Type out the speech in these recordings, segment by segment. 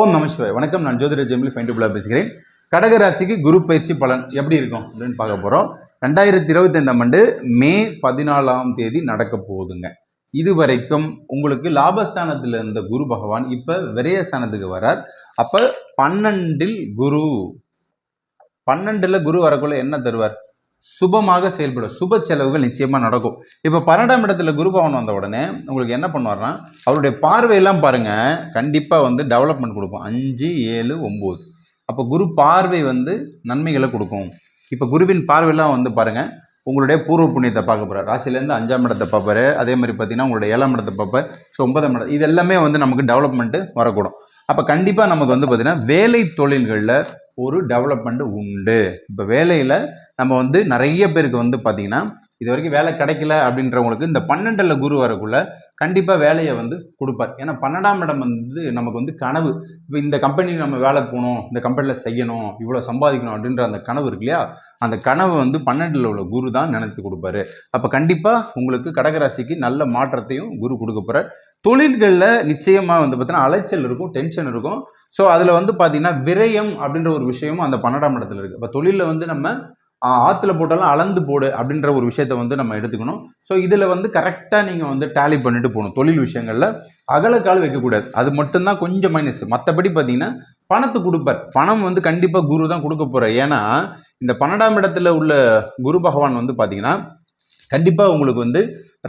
ஓம் நமசிவாய் வணக்கம். நான் ஜோதிட ஜெமிலி ஃபைன் டூபிளாக பேசுகிறேன். கடகராசிக்கு குரு பயிற்சி பலன் எப்படி இருக்கும் அப்படின்னு பார்க்க போகிறோம் ரெண்டாயிரத்தி இருபத்தைந்தாம் ஆண்டு மே பதினாலாம் தேதி நடக்க போகுதுங்க. இது வரைக்கும் உங்களுக்கு லாபஸ்தானத்தில் இருந்த குரு பகவான் இப்போ விரயஸ்தானத்துக்கு வரார். அப்போ பன்னெண்டில் குரு. பன்னெண்டில் குரு வரக்குள்ள என்ன தருவார்? சுபமாக செயல்படும். சுப செலவுகள் நிச்சயமாக நடக்கும். இப்போ பன்னெண்டாம் இடத்துல குருபவன் வந்த உடனே உங்களுக்கு என்ன பண்ணுவார்னா அவருடைய பார்வையெல்லாம் பாருங்கள் கண்டிப்பாக வந்து டெவலப்மெண்ட் கொடுக்கும். அஞ்சு ஏழு ஒம்பது அப்போ குரு பார்வை வந்து நன்மைகளை கொடுக்கும். இப்போ குருவின் பார்வையெல்லாம் வந்து பாருங்கள் உங்களுடைய பூர்வ புண்ணியத்தை பார்க்க போகிறார் ராசிலேருந்து அஞ்சாம் இடத்தை பார்ப்பாரு. அதே மாதிரி பார்த்தீங்கன்னா உங்களுடைய ஏழாம் இடத்தை பார்ப்பார். ஸோ ஒன்பதாம் இடம் இது எல்லாமே வந்து நமக்கு டெவலப்மெண்ட்டு வரக்கூடும். அப்போ கண்டிப்பாக நமக்கு வந்து பார்த்திங்கன்னா வேலை தொழில்களில் ஒரு டெவலப்மெண்ட் உண்டு. இப்போ வேலையில் நம்ம வந்து நிறைய பேருக்கு வந்து பார்த்திங்கன்னா இது வரைக்கும் வேலை கிடைக்கல அப்படின்றவங்களுக்கு இந்த பன்னெண்டில் குரு வரக்குள்ள கண்டிப்பாக வேலையை வந்து கொடுப்பார். ஏன்னா பன்னெண்டாம் இடம் வந்து நமக்கு வந்து கனவு. இப்போ இந்த கம்பெனியில் நம்ம வேலை போகணும் இந்த கம்பெனியில் செய்யணும் இவ்வளோ சம்பாதிக்கணும் அப்படின்ற அந்த கனவு இருக்கு இல்லையா? அந்த கனவு வந்து பன்னெண்டில் உள்ள குரு தான் நினைத்து கொடுப்பாரு. அப்போ கண்டிப்பாக உங்களுக்கு கடகராசிக்கு நல்ல மாற்றத்தையும் குரு கொடுக்க போகிறார் தொழில்களில் நிச்சயமாக வந்து பார்த்தீங்கன்னா அலைச்சல் இருக்கும் டென்ஷன் இருக்கும். ஸோ அதில் வந்து பார்த்திங்கன்னா விரயம் அப்படின்ற ஒரு விஷயமும் அந்த பன்னெண்டாம் இடத்துல இருக்குது இப்போ தொழிலில் வந்து நம்ம ஆற்றுல போட்டாலும் அளந்து போடு அப்படின்ற ஒரு விஷயத்த வந்து நம்ம எடுத்துக்கணும். ஸோ இதில் வந்து கரெக்டாக நீங்கள் வந்து டேலி பண்ணிட்டு போகணும். தொழில் விஷயங்களில் அகலக்கால் வைக்கக்கூடாது. அது மட்டும்தான் கொஞ்சம் மைனஸ் மற்றபடி பார்த்தீங்கன்னா பணத்தை கொடுப்பார். பணம் வந்து கண்டிப்பாக குரு தான் கொடுக்க போகிறார் ஏன்னா இந்த பன்னெண்டாம் இடத்துல உள்ள குரு பகவான் வந்து பார்த்தீங்கன்னா கண்டிப்பாக உங்களுக்கு வந்து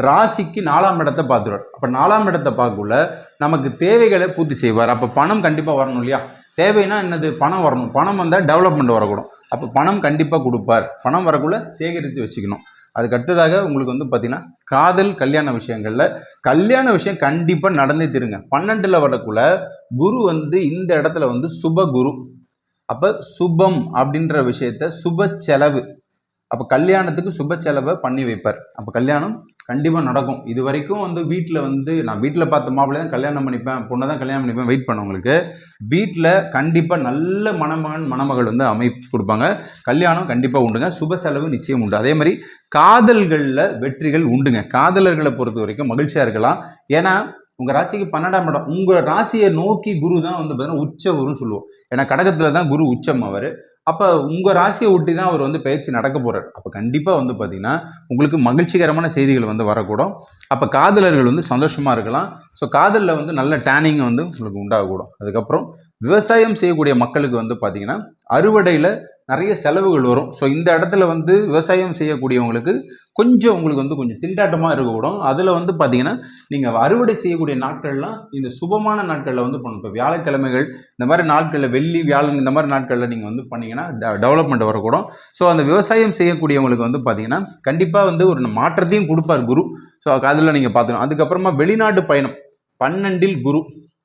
ராசிக்கு நாலாம் இடத்தை பார்த்துருவார். அப்போ நாலாம் இடத்தை பார்க்கக்குள்ள நமக்கு தேவைகளை பூர்த்தி செய்வார். அப்போ பணம் கண்டிப்பாக வரணும் இல்லையா? தேவைன்னா என்னது? பணம் வரணும். பணம் வந்தால் டெவலப்மெண்ட் வரக்கூடும். அப்போ பணம் கண்டிப்பாக கொடுப்பார். பணம் வரக்குள்ள சேகரித்து வச்சுக்கணும். அதுக்கு அடுத்ததாக உங்களுக்கு வந்து பார்த்தீங்கன்னா காதல் கல்யாண விஷயங்களில் கல்யாண விஷயம் கண்டிப்பாக நடந்தே திருங்க. பன்னெண்டில் வரக்குள்ள குரு வந்து இந்த இடத்துல வந்து சுப குரு. அப்போ சுபம் அப்படின்ற விஷயத்த சுப செலவு. அப்போ கல்யாணத்துக்கு சுப செலவை பண்ணி வைப்பார். அப்போ கல்யாணம் கண்டிப்பாக நடக்கும். இது வரைக்கும் வந்து வீட்டில் வந்து நான் வீட்டில் பார்த்த மாப்பிள்ளை தான் கல்யாணம் பண்ணிப்பேன் பொண்ணை தான் கல்யாணம் பண்ணிப்பேன் வெயிட் பண்ணவங்களுக்கு வீட்டில் கண்டிப்பாக நல்ல மணமகன் மணமகள் வந்து அமைச்சு கொடுப்பாங்க. கல்யாணம் கண்டிப்பாக உண்டுங்க. சுப செலவு நிச்சயம் உண்டு. அதே மாதிரி காதல்களில் வெற்றிகள் உண்டுங்க. காதலர்களை பொறுத்த வரைக்கும் மகிழ்ச்சியாக இருக்கலாம். ஏன்னா உங்கள் ராசிக்கு பன்னெண்டாம் இடம். உங்கள் ராசியை நோக்கி குரு தான் வந்து பார்த்தீங்கன்னா உச்ச குருன்னு சொல்லுவோம். ஏன்னா கடகத்தில் தான் குரு உச்சம் அவர். அப்போ உங்கள் ராசியை ஒட்டி தான் அவர் வந்து பயிற்சி நடக்க போகிறார் அப்போ கண்டிப்பாக வந்து பார்த்தீங்கன்னா உங்களுக்கு மகிழ்ச்சிகரமான செய்திகள் வந்து வரக்கூடும். அப்போ காதலர்கள் வந்து சந்தோஷமாக இருக்கலாம். ஸோ காதலில் வந்து நல்ல டேனிங் வந்து உங்களுக்கு உண்டாகக்கூடும். அதுக்கப்புறம் விவசாயம் செய்யக்கூடிய மக்களுக்கு வந்து பார்த்திங்கன்னா அறுவடையில் நிறைய செலவுகள் வரும். ஸோ இந்த இடத்துல வந்து விவசாயம் செய்யக்கூடியவங்களுக்கு கொஞ்சம் உங்களுக்கு வந்து கொஞ்சம் திண்டாட்டமாக இருக்கக்கூடும் அதில் வந்து பார்த்தீங்கன்னா நீங்கள் அறுவடை செய்யக்கூடிய நாட்கள்லாம் இந்த சுபமான நாட்களில் வந்து பண்ணணும். இப்போ வியாழக்கிழமைகள் இந்த மாதிரி நாட்களில் வெள்ளி வியாழன் இந்த மாதிரி நாட்களில் நீங்கள் வந்து பண்ணிங்கன்னா டெவலப்மெண்ட் வரக்கூடும். ஸோ அந்த விவசாயம் செய்யக்கூடியவங்களுக்கு வந்து பார்த்தீங்கன்னா கண்டிப்பாக வந்து ஒரு மாற்றத்தையும் கொடுப்பார் குரு. ஸோ அதில் நீங்கள் பார்த்துக்கணும் அதுக்கப்புறமா வெளிநாட்டு பயணம். பன்னெண்டில் குரு.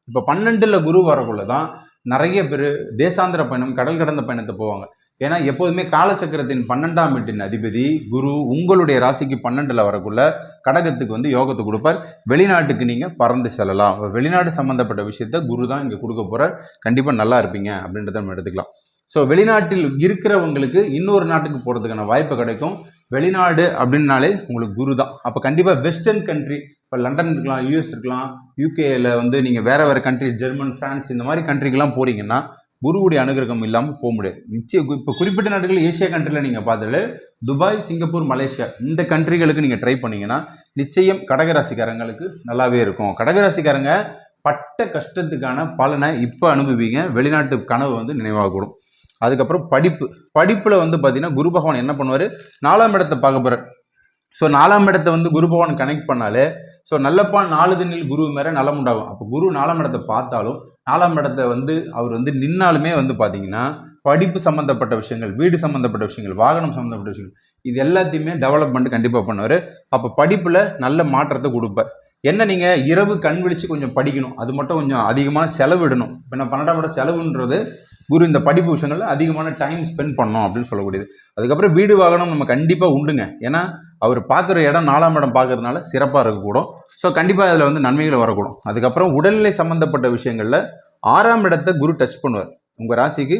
இப்போ பன்னெண்டில் குரு வரக்குள்ள தான் நிறைய பேர் தேசாந்திர பயணம் கடல் கடந்த பயணத்தை போவாங்க. ஏன்னா எப்போதுமே காலச்சக்கரத்தின் பன்னெண்டாம் வீட்டின் அதிபதி குரு உங்களுடைய ராசிக்கு பன்னெண்டில் வரக்குள்ள கடகத்துக்கு வந்து யோகத்தை கொடுப்பார். வெளிநாட்டுக்கு நீங்கள் பறந்து செல்லலாம். வெளிநாடு சம்மந்தப்பட்ட விஷயத்த குரு தான் இங்கே கொடுக்க போகிறார் கண்டிப்பாக நல்லா இருப்பீங்க அப்படின்றத நம்ம எடுத்துக்கலாம். ஸோ வெளிநாட்டில் இருக்கிறவங்களுக்கு இன்னொரு நாட்டுக்கு போகிறதுக்கான வாய்ப்பு கிடைக்கும். வெளிநாடு அப்படின்னாலே உங்களுக்கு குரு தான். அப்போ கண்டிப்பாக வெஸ்டர்ன் கண்ட்ரி இப்போ லண்டன் இருக்கலாம் யூஎஸ் இருக்கலாம் யூகேயில் வந்து நீங்கள் வேறு வேறு கண்ட்ரி ஜெர்மன் ஃப்ரான்ஸ் இந்த மாதிரி கண்ட்ரிக்கெலாம் போகிறீங்கன்னா குருவுடைய அனுகிரகம் இல்லாமல் போக முடியாது. நிச்சயம் இப்போ குறிப்பிட்ட நாடுகள் ஏசியா கண்ட்ரியில் நீங்கள் பார்த்தாலே துபாய் சிங்கப்பூர் மலேசியா இந்த கண்ட்ரிகளுக்கு நீங்கள் ட்ரை பண்ணிங்கன்னா நிச்சயம் கடகராசிக்காரங்களுக்கு நல்லாவே இருக்கும். கடகராசிக்காரங்க பட்ட கஷ்டத்துக்கான பலனை இப்போ அனுபவிங்க. வெளிநாட்டு கனவு வந்து நினைவாகக்கூடும் அதுக்கப்புறம் படிப்பு. படிப்பில் வந்து பார்த்தீங்கன்னா குரு பகவான் என்ன பண்ணுவார்? நாலாம் இடத்தை பார்க்க போகிறார் ஸோ நாலாம் இடத்தை வந்து குரு பகவான் கனெக்ட் பண்ணாலே ஸோ நல்லப்பா நாலு தினில் குரு மேலே நலம் உண்டாகும். அப்போ குரு நாலாம் இடத்தை பார்த்தாலும் நாலாம் இடத்தை வந்து அவர் வந்து நின்னாலுமே வந்து பார்த்தீங்கன்னா படிப்பு சம்மந்தப்பட்ட விஷயங்கள் வீடு சம்மந்தப்பட்ட விஷயங்கள் வாகனம் சம்மந்தப்பட்ட விஷயங்கள் இது எல்லாத்தையுமே டெவலப்மெண்ட் கண்டிப்பாக பண்ணுவார். அப்போ படிப்பில் நல்ல மாற்றத்தை கொடுப்பார். என்ன நீங்கள் இரவு கண் விழித்து கொஞ்சம் படிக்கணும். அது மட்டும் கொஞ்சம் அதிகமான செலவிடணும். இப்போ நான் பன்னெண்டாம் இடம் செலவுன்றது குரு இந்த படிப்பு விஷயங்களில் அதிகமான டைம் ஸ்பெண்ட் பண்ணோம் அப்படின்னு சொல்லக்கூடியது. அதுக்கப்புறம் வீடு வாகனம் நம்ம கண்டிப்பாக உண்டுங்க. ஏன்னா அவர் பார்க்குற இடம் நாலாம் இடம் பார்க்கறதுனால சிறப்பாக இருக்கக்கூடும். ஸோ கண்டிப்பாக அதில் வந்து நன்மைகள் வரக்கூடும். அதுக்கப்புறம் உடல்நிலை சம்மந்தப்பட்ட விஷயங்களில் ஆறாம் இடத்தை குரு டச் பண்ணுவார். உங்கள் ராசிக்கு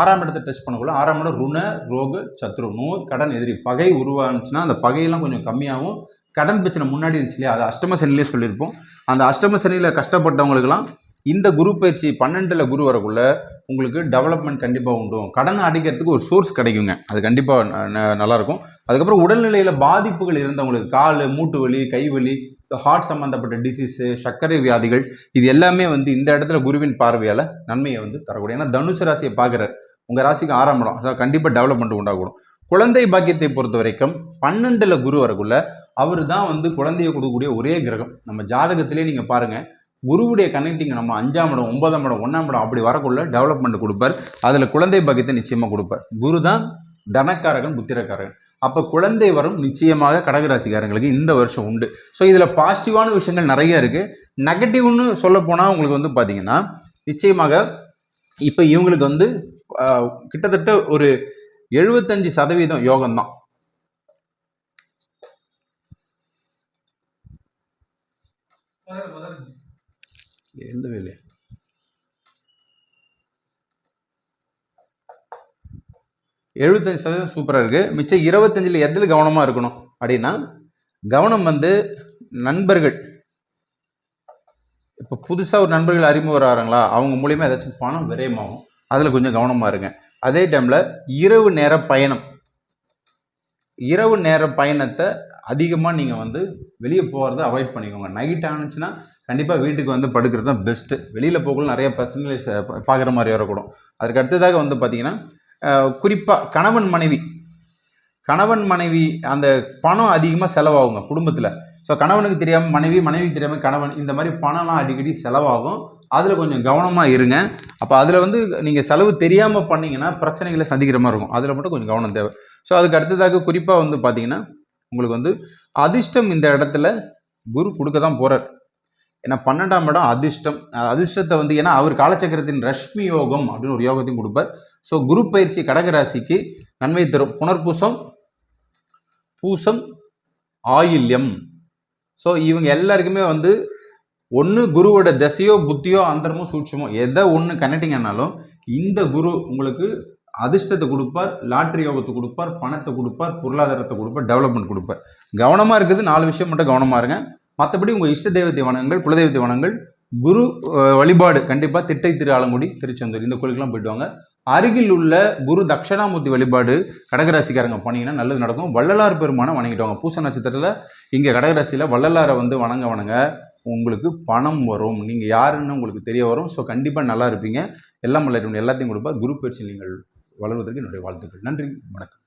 ஆறாம் இடத்தை டச் பண்ணக்குள்ள ஆறாம் இடம் ருண ரோக சத்ரு நோய் கடன் எதிரி பகை உருவானுச்சுன்னா அந்த பகையெல்லாம் கொஞ்சம் கம்மியாகும். கடன் பிரச்சனை முன்னாடி இருந்துச்சு இல்லையா? அது அஷ்டம சனிலே சொல்லியிருப்போம். அந்த அஷ்டம சனியில் கஷ்டப்பட்டவங்களுக்கெல்லாம் இந்த குரு பயிற்சி பன்னெண்டில் குரு வரக்குள்ள உங்களுக்கு டெவலப்மெண்ட் கண்டிப்பாக உண்டும் கடனை அடைக்கிறதுக்கு ஒரு சோர்ஸ் கிடைக்குங்க. அது கண்டிப்பாக நல்லாயிருக்கும் அதுக்கப்புறம் உடல்நிலையில் பாதிப்புகள் இருந்தவங்களுக்கு கால் மூட்டு வலி கை வலி ஹார்ட் சம்மந்தப்பட்ட டிசீஸு சர்க்கரை வியாதிகள் இது எல்லாமே வந்து இந்த இடத்துல குருவின் பார்வையால் நன்மையை வந்து தரக்கூடிய. ஏன்னா தனுசு ராசியை பார்க்குறாரு. உங்கள் ராசிக்கு ஆறாம் இடம். அதாவது கண்டிப்பாக டெவலப்மெண்ட் உண்டாகணும். குழந்தை பாக்கியத்தை பொறுத்த வரைக்கும் பன்னெண்டில் குரு வரக்குள்ள அவர் தான் வந்து குழந்தையை கொடுக்கக்கூடிய ஒரே கிரகம். நம்ம ஜாதகத்திலே நீங்கள் பாருங்கள் குருவுடைய கனெக்டிங் நம்ம அஞ்சாம் இடம் ஒன்பதாம் இடம் ஒன்றாம் இடம் அப்படி வரக்குள்ள டெவலப்மெண்ட் கொடுப்பார். அதில் குழந்தை பாக்கியத்தை நிச்சயமாக கொடுப்பார். குரு தான் தனக்காரகன் புத்திரக்காரகன். அப்போ குழந்தை வரும் நிச்சயமாக கடகராசிக்காரங்களுக்கு இந்த வருஷம் உண்டு. ஸோ இதில் பாசிட்டிவான விஷயங்கள் நிறைய இருக்குது நெகட்டிவ்னு சொல்லப்போனால் உங்களுக்கு வந்து பார்த்தீங்கன்னா நிச்சயமாக இப்போ இவங்களுக்கு வந்து கிட்டத்தட்ட ஒரு எழுபத்தஞ்சு சதவீதம் யோகம்தான் எழுந்தவே இல்லையா எழுபத்தஞ்சு சதவீதம் சூப்பராக இருக்குது மிச்சம் இருபத்தஞ்சில் எதில் கவனமாக இருக்கணும் அப்படின்னா கவனம் வந்து நண்பர்கள். இப்போ புதுசாக ஒரு நண்பர்கள் அறிமுகம் வராங்களா அவங்க மூலியமாக ஏதாச்சும் பணம் விரயமாகும். அதில் கொஞ்சம் கவனமாக இருங்க. அதே டைமில் இரவு நேர பயணம். இரவு நேர பயணத்தை அதிகமாக நீங்கள் வந்து வெளியே போகிறத அவாய்ட் பண்ணிக்கோங்க. நைட் ஆனிச்சுன்னா கண்டிப்பாக வீட்டுக்கு வந்து படுக்கிறது தான் பெஸ்ட்டு வெளியில் போகக்குள்ள நிறைய பிரச்சனைகளை ச- பார்க்குற மாதிரி வரக்கூடும். அதுக்கு அடுத்ததாக வந்து பார்த்திங்கன்னா குறிப்பாக கணவன் மனைவி. கணவன் மனைவி அந்த பணம் அதிகமாக செலவாகுங்க குடும்பத்தில். ஸோ கணவனுக்கு தெரியாமல் மனைவி மனைவி தெரியாமல் கணவன் இந்த மாதிரி பணம்லாம் அடிக்கடி செலவாகும். அதில் கொஞ்சம் கவனமாக இருங்க. அப்போ அதில் வந்து நீங்கள் செலவு தெரியாமல் பண்ணிங்கன்னா பிரச்சனைகளை சந்திக்கிற மாதிரி இருக்கும். அதில் மட்டும் கொஞ்சம் கவனம் தேவை. ஸோ அதுக்கு அடுத்ததாக குறிப்பாக வந்து பார்த்தீங்கன்னா உங்களுக்கு வந்து அதிர்ஷ்டம் இந்த இடத்துல குரு கொடுக்க தான் போகிறார் ஏன்னா பன்னெண்டாம் இடம் அதிர்ஷ்டம். அதிர்ஷ்டத்தை வந்து ஏன்னா அவர் காலச்சக்கரத்தின் ரஷ்மி யோகம் அப்படின்னு ஒரு யோகத்தையும் கொடுப்பார். ஸோ குரு பயிற்சி கடகராசிக்கு நன்மை தரும். புனர்பூசம் பூசம் ஆயில்யம். ஸோ இவங்க எல்லாருக்குமே வந்து ஒன்று குருவோட தசையோ புத்தியோ அந்தரமோ சூட்சமோ எதை ஒன்று கனெக்டிங் ஆனாலும் இந்த குரு உங்களுக்கு அதிர்ஷ்டத்தை கொடுப்பார் லாட்ரி யோகத்தை கொடுப்பார் பணத்தை கொடுப்பார் பொருளாதாரத்தை கொடுப்பார் டெவலப்மெண்ட் கொடுப்பார். கவனமாக இருக்குது நாலு விஷயம் மட்டும் கவனமாக இருங்க. மற்றபடி உங்கள் இஷ்ட தெய்வத்தை வணங்குங்கள் குலதெய்வத்தை வணங்குங்கள் குரு வழிபாடு கண்டிப்பாக திட்டை திரு ஆலங்குடி திருச்செந்தூர் இந்த கோயிலுக்குலாம் போயிட்டு வாங்க. அருகில் உள்ள குரு தட்சிணாமூர்த்தி வழிபாடு கடகராசிக்காரங்க பண்ணீங்கன்னா நல்லது நடக்கும். வள்ளலார் பெருமானை வணங்கிட்டு வாங்க. பூச நட்சத்திரத்தில் இங்கே கடகராசியில் வள்ளலாரை வந்து வணங்க வணங்க உங்களுக்கு பணம் வரும். நீங்கள் யாருன்னு உங்களுக்கு தெரிய வரும். ஸோ கண்டிப்பாக நல்லா இருப்பீங்க. எல்லாம் வளரும் எல்லாத்தையும் கொடுப்பா குரு பயிற்சி நீங்கள் வளர்வதற்கு என்னுடைய வாழ்த்துக்கள். நன்றி. வணக்கம்.